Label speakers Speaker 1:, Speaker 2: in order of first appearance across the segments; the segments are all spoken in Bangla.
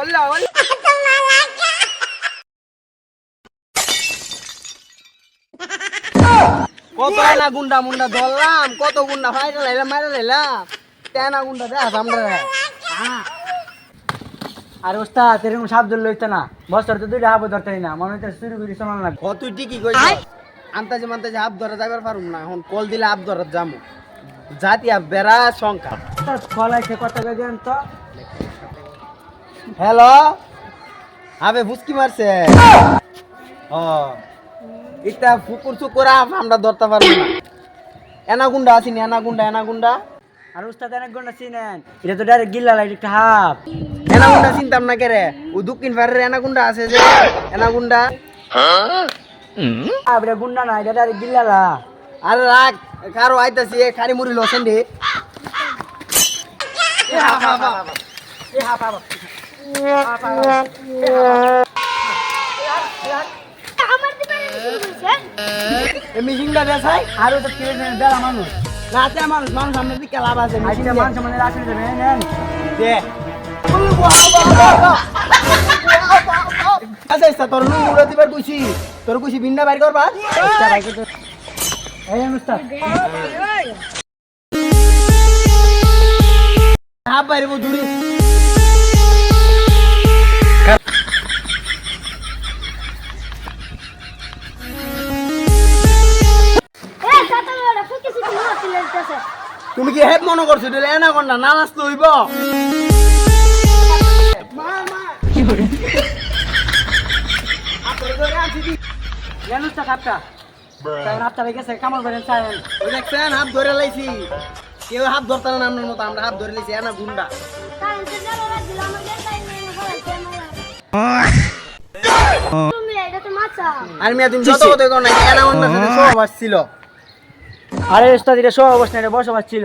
Speaker 1: ওল্লা ওল্লা। কত না গুন্ডা মুন্ডা ধরলাম কত গুন্ডা ফাইটা লাইলাম মারা লাইলাম। তেনা গুন্ডা দে আমরা হ্যাঁ।
Speaker 2: আর ওস্তাদ এরকম সাপ ধরলে হইতো না। বছর তো দুইটা হাবো ধরতে না মনে হইতে শুরু করি শোনা
Speaker 1: না কত ঠিকই কই আনতাজে মানতাজে হাব ধরা যাবার পারুম না এখন কল দিলে হাব ধরা যাম জাতি আব বেড়া সংখ্যা।
Speaker 2: কল আছে কত গেছেন তো।
Speaker 1: হ্যালো? আবে বুসকি মারছে। ও এটা ফুকুর চুকুর আমরা ধরতে পারব না। এনা গুন্ডা আছিনি এনা গুন্ডা এনা গুন্ডা।
Speaker 2: আর ওস্তাদ অনেক গন্ডা চিনেন? এটা তো ডাইরেক্ট গিল্লা লাগে একটা হাফ।
Speaker 1: এনা গুন্ডা চিনতাম না কেরে ও দক্ষিণ পাড়ের এনা গুন্ডা আছে যে। এনা গুন্ডা।
Speaker 2: আর এটা গুন্ডা না এটা ডাইরেক্ট গিল্লালা
Speaker 1: আরে রাখ কারও আইতাছি এ খারি মুড়ি লসেন দে। এ হা হা হা
Speaker 2: এ হাফ হাফ।
Speaker 1: এ মিশিংটা দেখাই
Speaker 2: আর ওটা কিনে দেন বেলা মানুষ।
Speaker 1: রাতে মানুষ মানুষ সামনে দিকে লাভ আছে
Speaker 2: আজকে মানুষ মানে আসলে দেবে নেন।
Speaker 1: দে। আচ্ছা আচ্ছা তোর নুন উড়ে দিবার কইছি। তোর কইছি বিন্ডা বাইর করবা
Speaker 2: এই! ওস্তাদ
Speaker 1: হাফ বাইরে দূরে। তুমি কি হেড মনে করছ? দিলে এনা কোনটা না নাচতে হইব। হাত ধরে লাইছি কেউ হাত ধরতে না আপনার মতো আমরা হাত ধরে লাইছি এনা গুন্ডা আর মিয়া তুমি যত কথা না এনা গুন্ডা সাথে সব আসছিল।
Speaker 2: আরে ওস্তাদ এটা সব অবস্থা এটা বসবাস ছিল।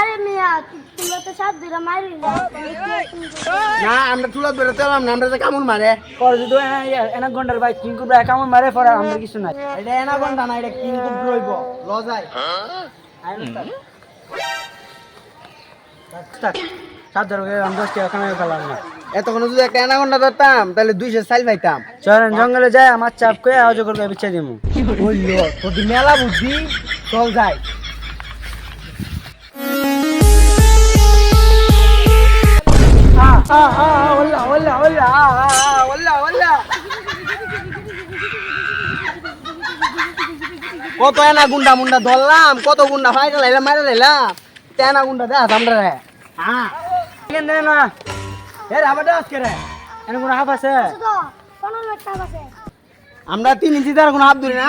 Speaker 3: আরে মিয়া তোমরা তো সব দিরে মারি
Speaker 1: না। আমরা তুলা ধরে তেলাম না আমরা যে কামড় মারে।
Speaker 2: পরে যদি এনা গন্ডার ভাই কিং কুবরা কামুন মারে পরে আমরা কিছু নাই।
Speaker 1: এটা এনা গন্ডা না এটা কিন্তু রইব লজাই
Speaker 2: আয় ওস্তাদ। ওস্তাদ সাত ধরো আমি দশ টাকা কামাই পেলাম না।
Speaker 1: এতক্ষণ যদি একটা এনা গুন্ডা ধরতাম তাহলে দুইশো সাইল পাইতাম।
Speaker 2: চলেন জঙ্গলে যায় আমার চাপ করে অজগর করে বিচ্ছে দিমু।
Speaker 1: বলল মেলা বুদ্ধি চল যাই। কত এনা গুন্ডা মুন্ডা ধরলাম কত গুন্ডা ফাইটা লাইলাম মাইরা লাইলাম। তেনা গুন্ডা দেখ আমরা রে
Speaker 2: হ্যাঁ। কেন দেন না এ আবার দাস করে এনে কোনো হাফ
Speaker 3: আছে
Speaker 1: আমরা তিন ইঞ্চি তার কোনো হাত ধরি না